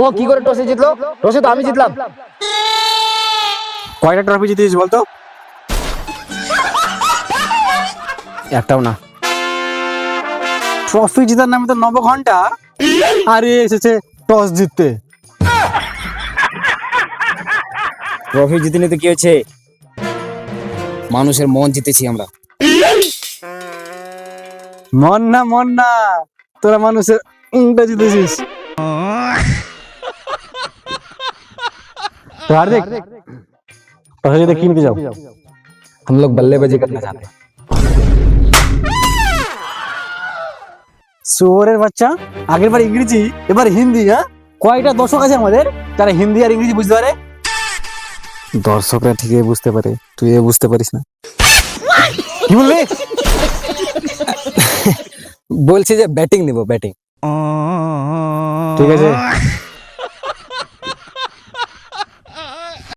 ও কি করে টসে জিতলো? টসে তো আমি জিতলাম। কয়টা ট্রফি জিতেছিস বলতো? একটাও না। ট্রফি জেতার নামে তো নব ঘণ্টা আরে এসেছে টস জিততে। ট্রফি জিতিনি তো কি হয়েছে? মানুষের মন জিতেছি আমরা। মন না মন না। তোরা মানুষের উংটা জিতেছিস। তো হার্দিক টসে জিতে কি নিতে যাও हम लोग बल्लेबाजी करना चाहते हैं শুয়োরের বাচ্চা আগের বার ইংরেজি এবার হিন্দি হ্যাঁ কয়টা দর্শক আছে আমাদের তারা হিন্দি আর ইংরেজি বুঝতে পারে দর্শকরা ঠিকই বুঝতে পারে তুই এ বুঝতে পারিস না কি বললি বলছি যে ব্যাটিং নিব ব্যাটিং ঠিক আছে